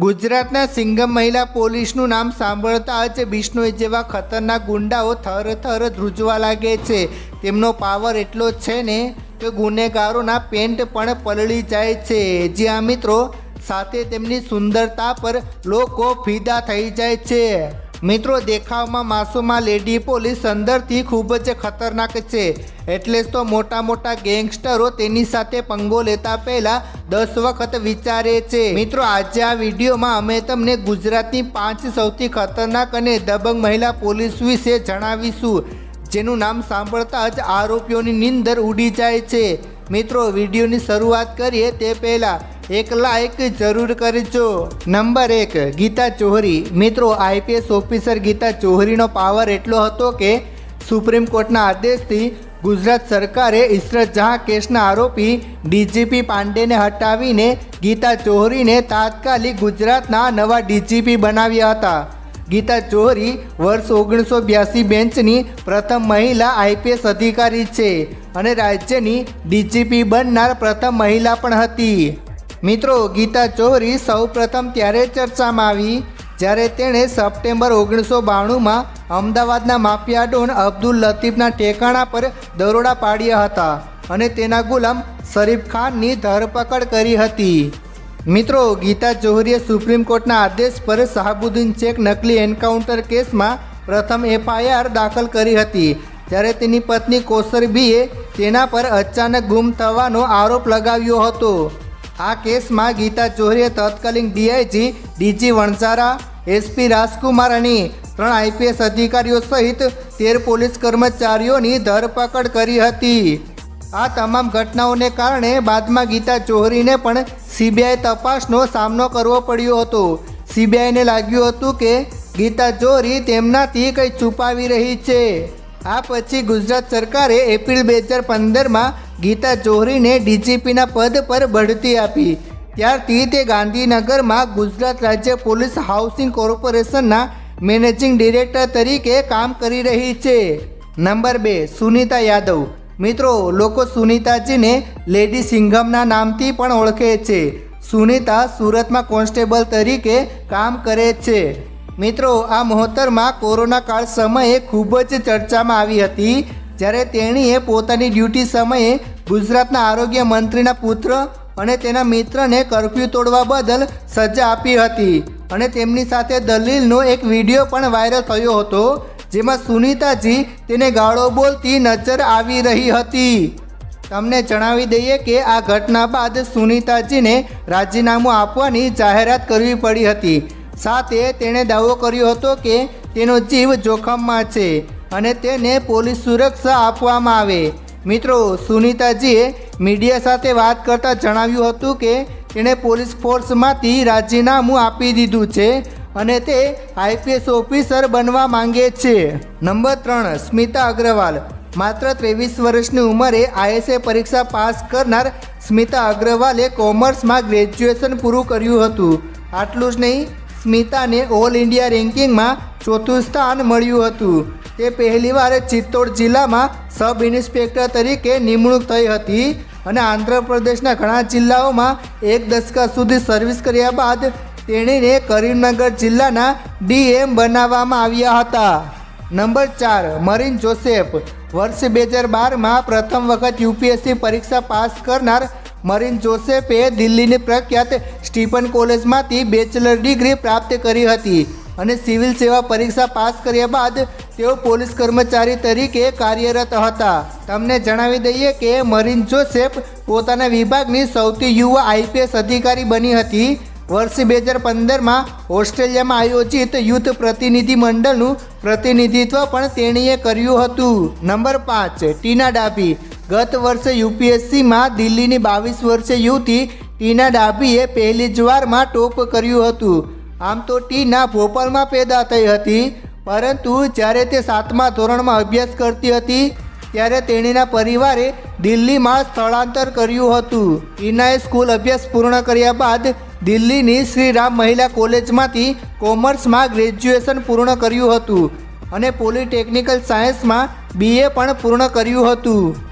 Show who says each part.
Speaker 1: ગુજરાતના સિંગમ મહિલા પોલીસનું નામ સાંભળતા જ બિશ્નોઈ જેવા ખતરનાક ગુંડાઓ થર થર ધ્રુજવા લાગે છે. તેમનો પાવર એટલો છે ને કે ગુનેગારોના પેન્ટ પણ પલળી જાય છે. જ્યાં મિત્રો સાથે તેમની સુંદરતા પર લોકો ફિદા થઈ જાય છે. મિત્રો, દેખાવમાં માસુમાં લેડી પોલીસ અંદરથી ખૂબ જ ખતરનાક છે. એટલે તો મોટા મોટા ગેંગસ્ટરો તેની સાથે પંગો લેતા પહેલા દસ વખત વિચારે છે. મિત્રો, આજે આ વિડીયોમાં અમે તમને ગુજરાતની પાંચ સૌથી ખતરનાક અને દબંગ મહિલા પોલીસ વિશે જણાવીશું, જેનું નામ સાંભળતા જ આરોપીઓની નીંદર ઉડી જાય છે. મિત્રો, વિડીયોની શરૂઆત કરીએ તે પહેલાં એક લાઈક જરૂર કરજો. નંબર એક, ગીતા ચોહરી. મિત્રો, આઈપીએસ ઓફિસર ગીતા ચોહરીનો પાવર એટલો હતો કે સુપ્રીમ કોર્ટના આદેશથી ગુજરાત સરકારે ઇશરત જહાં કેસના આરોપી ડીજીપી પાંડેને હટાવીને ગીતા ચોહરીને તાત્કાલિક ગુજરાતના નવા ડીજીપી બનાવ્યા હતા. ગીતા ચોહરી વર્ષ ઓગણીસો બ્યાસી બેન્ચની પ્રથમ મહિલા આઈપીએસ અધિકારી છે અને રાજ્યની ડીજીપી બનનાર પ્રથમ મહિલા પણ હતી. મિત્રો, ગીતા ચૌહરી સૌ પ્રથમ ત્યારે ચર્ચામાં આવી, જ્યારે તેણે સપ્ટેમ્બર ઓગણીસો બાણુંમાં અમદાવાદના માફિયા ડોન અબ્દુલ લતીફના ટેકાણા પર દરોડા પાડ્યા હતા અને તેના ગુલામ શરીફ ખાનની ધરપકડ કરી હતી. મિત્રો, ગીતા ચૌહરીએ સુપ્રીમ કોર્ટના આદેશ પર શાહબુદ્દીન શેખ નકલી એન્કાઉન્ટર કેસમાં પ્રથમ એફઆઈઆર દાખલ કરી હતી, જ્યારે તેની પત્ની કોસરબીએ તેના પર અચાનક ગુમ થવાનો આરોપ લગાવ્યો હતો. આ કેસમાં ગીતા ચોહરીએ તત્કાલીન D I G D G Vanzara, S P Rajkumar અને ત્રણ આઈપીએસ અધિકારીઓ સહિત તેર પોલીસ કર્મચારીઓની ધરપકડ કરી હતી. આ તમામ ઘટનાઓને કારણે બાદમાં ગીતા ચોહરીને પણ સીબીઆઈ તપાસનો સામનો કરવો પડ્યો હતો. સીબીઆઈને લાગ્યું હતું કે ગીતા ચૌહરી તેમનાથી કંઈ છુપાવી રહી છે. આ પછી ગુજરાત સરકારે એપ્રિલ બે હજાર પંદરમાં ગીતા ચૌહરીને ડીજીપીના પદ પર બઢતી આપી. ત્યારથી તે ગાંધીનગરમાં ગુજરાત રાજ્ય પોલીસ હાઉસિંગ કોર્પોરેશનના મેનેજિંગ ડિરેક્ટર તરીકે કામ કરી રહી છે. નંબર બે, સુનીતા યાદવ. મિત્રો, લોકો સુનીતાજીને લેડી સિંઘમના નામથી પણ ઓળખે છે. સુનિતા સુરતમાં કોન્સ્ટેબલ તરીકે કામ કરે છે. મિત્રો, આ મહોત્તરમાં કોરોના કાળ સમયે ખૂબ જ ચર્ચામાં આવી હતી. જ્યારે તેણીએ પોતાની ડ્યુટી સમયે ગુજરાતના આરોગ્ય મંત્રીના પુત્ર અને તેના મિત્રને કર્ફ્યુ તોડવા બદલ સજા આપી હતી. અને તેમની સાથે દલીલનો એક વીડિયો પણ વાયરલ થયો હતો, જેમાં સુનીતાજી તેને ગાળો બોલતી નજર આવી રહી હતી. તમને જણાવી દઈએ કે આ ઘટના બાદ સુનીતાજીને રાજીનામું આપવાની જાહેરાત કરવી પડી હતી. સાથે તેણે દાવો કર્યો હતો કે તેનો જીવ જોખમમાં છે. અને તેને પોલીસ સુરક્ષા આપવામાં આવે. મિત્રો, સુનીતાજીએ મીડિયા સાથે વાત કરતાં જણાવ્યું હતું કે તેણે પોલીસ ફોર્સમાંથી રાજીનામું આપી દીધું છે અને તે આઈપીએસ ઓફિસર બનવા માંગે છે. નંબર ત્રણ, સ્મિતા અગ્રવાલ. માત્ર ત્રેવીસ વર્ષની ઉંમરે આઈએસએ પરીક્ષા પાસ કરનાર સ્મિતા અગ્રવાલે કોમર્સમાં ગ્રેજ્યુએશન પૂરું કર્યું હતું. આટલું જ નહીં સ્મિતાને ઓલ ઇન્ડિયા રેન્કિંગમાં ચોથું સ્થાન મળ્યું હતું. તે પહેલીવાર ચિત્તોડ જિલ્લામાં સબ ઇન્સ્પેક્ટર તરીકે નિમણૂક થઈ હતી અને આંધ્રપ્રદેશના ઘણા જિલ્લાઓમાં એક દશકા સુધી સર્વિસ કર્યા બાદ તેણીને કરીમનગર જિલ્લાના ડીએમ બનાવવામાં આવ્યા હતા. નંબર ચાર, મરીન જોસેફ. વર્ષ બે હજાર બારમાં પ્રથમ વખત યુપીએસસી પરીક્ષા પાસ કરનાર મરીન જોસેફે દિલ્હીની પ્રખ્યાત સ્ટીફન કોલેજમાંથી બેચલર ડિગ્રી પ્રાપ્ત કરી હતી અને સિવિલ સેવા પરીક્ષા પાસ કર્યા બાદ તેઓ પોલીસ કર્મચારી તરીકે કાર્યરત હતા. તમને જણાવી દઈએ કે મરીન જોસેફ પોતાના વિભાગની સૌથી યુવા આઈપીએસ અધિકારી બની હતી. વર્ષ બે હજાર પંદરમાં ઓસ્ટ્રેલિયામાં આયોજિત યુદ્ધ પ્રતિનિધિ મંડળનું પ્રતિનિધિત્વ પણ તેણીએ કર્યું હતું. નંબર પાંચ, ટીના ડાભી. ગત વર્ષે યુપીએસસીમાં દિલ્હીની બાવીસ વર્ષે યુવતી ટીના ડાભીએ પહેલી જ વારમાં ટોપ કર્યું હતું. આમ તો ટીના ભોપાલમાં પેદા થઈ હતી, પરંતુ જ્યારે તે સાતમા ધોરણમાં અભ્યાસ કરતી હતી, ત્યારે તેણીના પરિવારે દિલ્હીમાં સ્થળાંતર કર્યું હતું. ટીનાએ સ્કૂલ અભ્યાસ પૂર્ણ કર્યા બાદ દિલ્હીની શ્રી રામ મહિલા કોલેજમાંથી કોમર્સમાં ગ્રેજ્યુએશન પૂર્ણ કર્યું હતું અને પોલિટેકનિકલ સાયન્સમાં બીએ પણ પૂર્ણ કર્યું હતું.